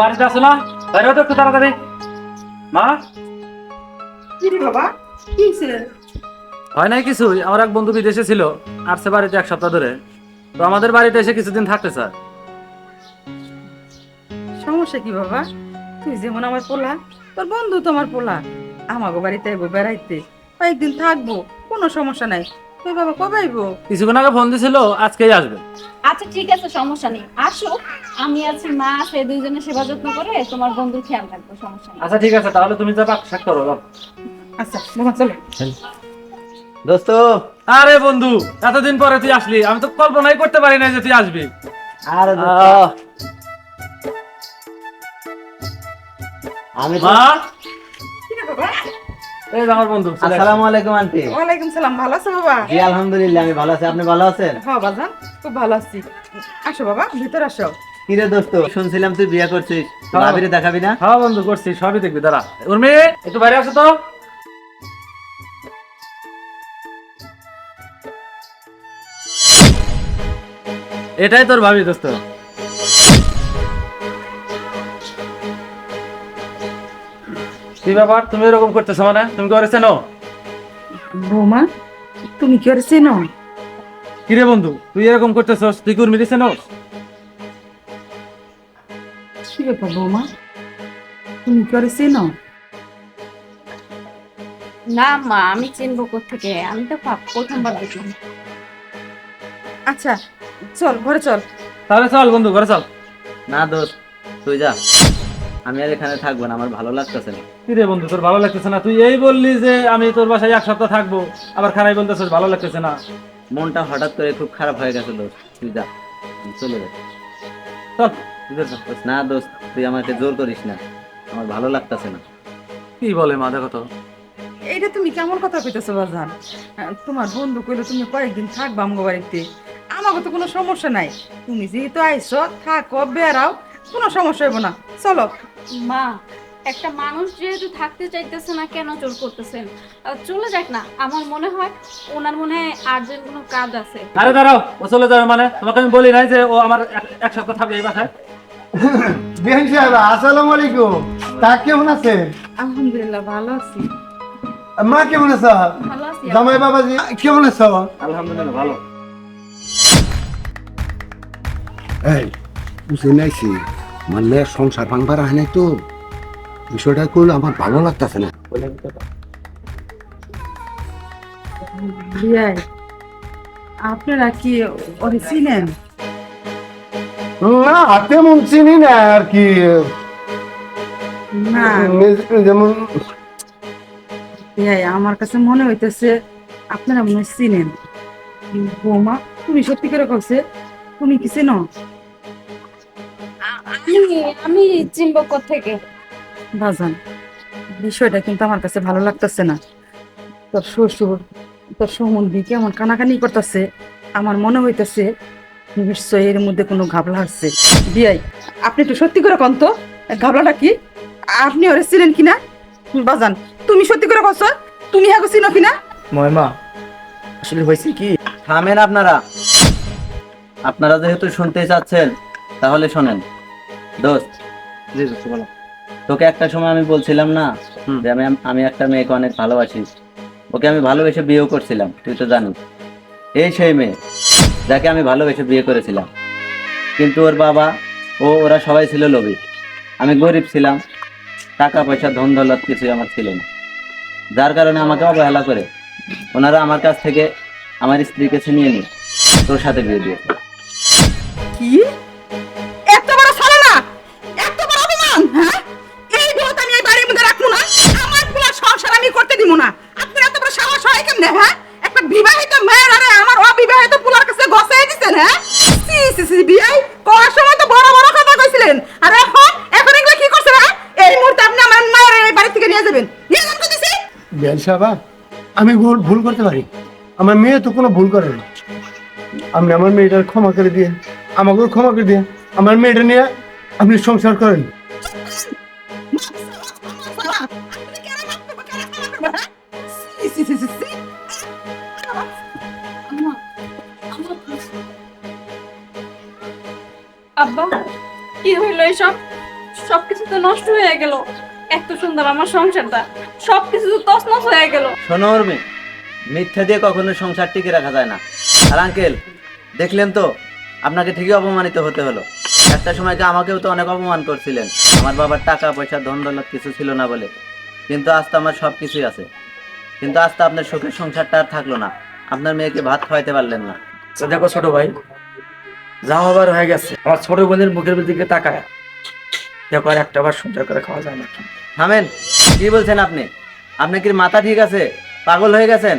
বাড়িতে আসো না? বাইরে তো একটু তাড়াতাড়ি। মা? কি বাবা কি হয় নাই কিছু আমার এক বন্ধু বিদেশে ছিল আসছে বাড়িতে এক সপ্তাহ ধরে। তো আমাদের বাড়িতে এসে কিছুদিন থাকতে স্যার। সমস্যা কি বাবা? তুই যেমন আমার পোলা তোর বন্ধু তো আমার পোলা। আমাগো বাড়িতে আইবো বেড়াইতে। কয়েকদিন থাকব কোনো সমস্যা নাই। তুই বাবা কবে আইবো? কিছুক্ষণ আগে ফোন দিছিল আজকেই আসবে। আচ্ছা ঠিক আছে সমস্যা নেই। আসো আমি আছি মা আছে দুইজনে সেবা যত্ন করে তোমার বন্ধুর খেয়াল রাখব সমস্যা নেই। আচ্ছা ঠিক আছে তাহলে তুমি যা পাক শাক করো যাও। আচ্ছা বাবা চলো। দোস্ত। আরে বন্ধু এতদিন পরে তুই আসলি আমি তো কল্পনাই করতে পারি না যে তুই আসবি। আরে আহ, আমি তো- মা? এই আমার বন্ধু আসসালামু আলাইকুম আন্টি। ওয়ালাইকুম সালাম ভালো আছো বাবা? জি আলহামদুলিল্লাহ আমি ভালো আছি। আপনি ভালো আছেন? হ্যাঁ বাজান খুব ভালো আছি। আসো বাবা ভিতর আসো। কি দোস্ত? শুনছিলাম তুই বিয়ে করছিস। হ্যাঁ। ভাবিরে দেখাবি না? হ্যাঁ বন্ধু করছি। সবই দেখবি দাঁড়া। উর্মি একটু বাইরে আসো তো। এটাই তোর ভাবি দোস্ত। কি ব্যাপার? তুমি এরকম করতেছো মানে? তুমি করে চেনো? বৌমা তুমি কি করে চেনো? কি রে বন্ধু তুই এরকম করতেছস? তুই কি উর্মি চেনোস? কি ব্যাপার বৌমা? তুমি কি করে চেনো? না মা আমি চিনবো থেকে আমি তো প্রথমবার দেখলাম। আচ্ছা চল ঘরে চল। তাহলে চল বন্ধু ঘরে চল। না দোস্ত তুই যা। আমি আর এখানে থাকব না আমার ভালো লাগতেছে না। কি রে বন্ধু তোর ভালো লাগতেছে না? তুই এই বললি যে আমি তোর বাসায় এক সপ্তাহ থাকব আবার খারাই বলতেছিস ভালো লাগতেছে না। মনটা হঠাৎ করে খুব খারাপ হয়ে গেছে দোস্ত তুই যা চলে যা চল। না দোস্ত তুই আমাকে জোর করিস না আমার ভালো লাগতেছে না। কি বলে মা কথা তো। এইটা তুমি কেমন কথা কইতেছো বাজান? তোমার বন্ধু কইলো তুমি কয়েকদিন থাকবা আমগো বাড়িতে। আমাকে তো কোনো সমস্যা নাই। তুমি যেহেতু আইছো থাকো বেড়াও কোনো সমস্যা হইব না। চলো। মা একটা মানুষ যেহেতু থাকতে চাইতেছে না কেন জোর করতেছেন? আহ, চলে যাক না। আমার মনে হয় ওনার মনে হয় আর্জেন্ট কোনো কাজ আছে। আরে দাঁড়াও ও চলে যাবে মানে? তোমাকে আমি বলি নাই যে ও আমার এক- এক সপ্তাহ থাকবে এই বাসায়। বিহান সাহেব আসসালামু আলাইকুম। তা কেমন আছে আলহামদুলিল্লাহ ভালো আছি। মা কেমন আছ? ভালো আছি জামাই বাবাজি কেমন আছ? আলহামদুলিল্লাহ ভালো। এই বুঝে নাইছি। মানে সংসার ভাঙবার আহে নাই তো। বিষয়টা করলে আমার ভালো লাগতেছে না। আপনারা কি ওরে চিনেন? না তেমন চিনি না আর কি। না। যেমন আমার কাছে মনে হইতেছে আপনারা মনে হয় চিনেন। বৌমা তুমি সত্যি করে কইছে তুমি কি চিনো? আমি আমি চিনবো থেকে বাজান বিষয়টা কিন্তু আমার কাছে ভালো লাগতেছে না। তোর শ্বশুর তোর সম্বন্ধী কেমন কানাকানি করতেছে? আমার মনে হইতেছে নিশ্চয় এর মধ্যে কোনো ঘাবলা আছে। বিয়াই আপনি একটু সত্যি করে কন তো ঘাবলাটা কি? আপনি ওরে চিনেন কিনা? বাজান তুমি সত্যি করে কছ? তুমি হ্যাঁ চিনো কিনা? ময়মা আসলে হয়েছে কি? থামেন আপনারা। আপনারা যেহেতু শুনতে চাচ্ছেন তাহলে শোনেন। দোস্ত। জি দোস্ত বলো। তোকে একটা সময় আমি বলছিলাম না। যে আমি আমি একটা মেয়েকে অনেক ভালোবাসি। ওকে আমি ভালোবেসে বিয়েও করছিলাম তুই তো জানিস। এই সেই মেয়ে যাকে আমি ভালোবেসে বিয়ে করেছিলাম। কিন্তু ওর বাবা ও ওরা সবাই ছিল লোভী। আমি গরিব ছিলাম টাকা পয়সা ধন দৌলত কিছুই আমার ছিল না। যার কারণে আমাকে অবহেলা করে ওনারা আমার কাছ থেকে আমার স্ত্রীকে ছিনিয়ে নিয়ে তোর সাথে বিয়ে দিয়ে কি? আমি ভুল করতে পারি। আমার মেয়ে তো কোনো ভুল করে না। আপনি আমার মেয়েটার ক্ষমা করে দিয়ে, আমাকেও ক্ষমা করে দিয়ে, আমার মেয়েটা নিয়ে আপনি সংসার করেন। আব্বা, কি হইল এসব? সব তো নষ্ট হয়ে গেল। এত সুন্দর আমার সংসারটা। সবকিছু তো তছনছ হয়ে গেল। শোনো উর্মি মিথ্যা দিয়ে কখনো সংসার টিকে রাখা যায় না। আর আঙ্কেল দেখলেন তো আপনাকে ঠিকই অপমানিত হতে হলো। একটা সময়কে আমাকেও তো অনেক অপমান করছিলেন। আমার বাবার টাকা পয়সা ধন দৌলত কিছু ছিল না বলে। কিন্তু আজ তো আমার সব কিছুই আছে। কিন্তু আজ তো আপনার সুখের সংসারটা আর থাকল না। আপনার মেয়েকে ভাত খাওয়াইতে পারলেন না। তো দেখো ছোট ভাই যা হবার হয়ে গেছে। আমার ছোট বোনের মুখের দিকে তাকায়। দেখো আর একটা বার সংসার করে খাওয়া যায় না থামেন। কি বলছেন আপনি? আপনি কি মাথা ঠিক আছে? পাগল হয়ে গেছেন?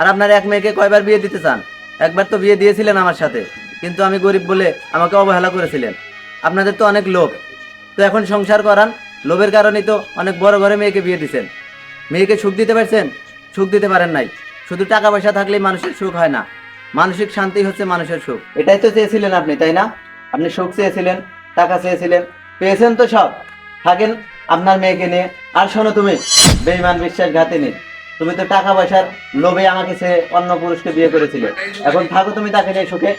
আর আপনার এক মেয়েকে কয়বার বিয়ে দিতে চান? একবার তো বিয়ে দিয়েছিলেন আমার সাথে, কিন্তু আমি গরিব বলে আমাকে অবহেলা করেছিলেন। আপনাদের তো অনেক লোভ। তো এখন সংসার করান, লোভের কারণেই তো অনেক বড় ঘরে মেয়েকে বিয়ে দিছেন। মেয়েকে সুখ দিতে পারছেন? সুখ দিতে পারেন নাই। শুধু টাকা পয়সা থাকলেই মানুষের সুখ হয় না। মানসিক শান্তি হচ্ছে মানুষের সুখ। এটাই তো চেয়েছিলেন আপনি, তাই না? আপনি সুখ চেয়েছিলেন, টাকা চেয়েছিলেন, পেয়েছেন তো সব। থাকেন আপনার মেয়েকে নিয়ে। আর শোনো তুমি বেইমান বিশ্বাসঘাতিনী তুমি তো টাকা পয়সার লোভে আমাকে সে অন্য পুরুষকে বিয়ে করেছিলে। এখন থাকো তুমি তাকে নিয়ে সুখে।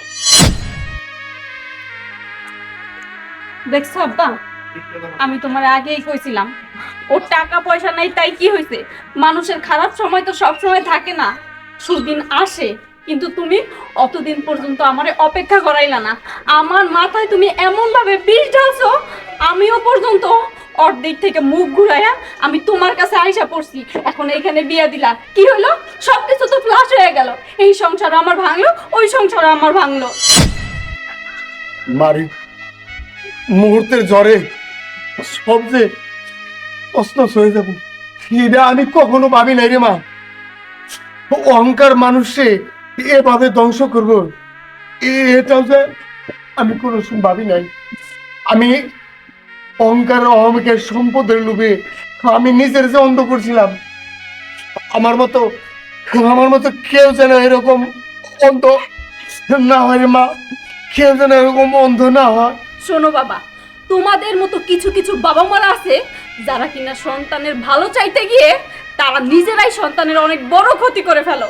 দেখছ আব্বা, আমি তোমার আগেই কইছিলাম, ওর টাকা পয়সা নাই তাই কি হয়েছে মানুষের খারাপ সময় তো সব সময় থাকে না। সুদিন আসে কিন্তু তুমি অতদিন পর্যন্ত আমারে অপেক্ষা করাইলা না। আমার মাথায় তুমি এমন ভাবে বিষ ঢালছো, আমিও পর্যন্ত অর্ধেক থেকে মুখ ঘুরাইয়া আমি তোমার কাছে আইসা পড়ছি। এখন এখানে বিয়ে দিলা। কি হলো সবকিছু তো ফ্লাশ হয়ে গেল। এই সংসার আমার ভাঙলো, ওই সংসার আমার ভাঙলো। মারি, মুহূর্তের জ্বরে সব যে অস্তস হয়ে যাব। এটা আমি কখনো ভাবি নাই রে মা। অহংকার মানুষে এভাবে ধ্বংস করব। এটাও যে আমি কোনো ভাবি নাই। আমি অহংকার অহমিকের সম্পদের লোভে আমি নিজের যে অন্ধ করছিলাম, আমার মতো আমার মতো কেউ যেন এরকম অন্ধ না হয় মা। কেউ যেন এরকম অন্ধ না হয়। শোনো বাবা, তোমাদের মতো কিছু কিছু বাবা মারা আছে, যারা কিনা সন্তানের ভালো চাইতে গিয়ে তারা নিজেরাই সন্তানের অনেক বড় ক্ষতি করে ফেলো।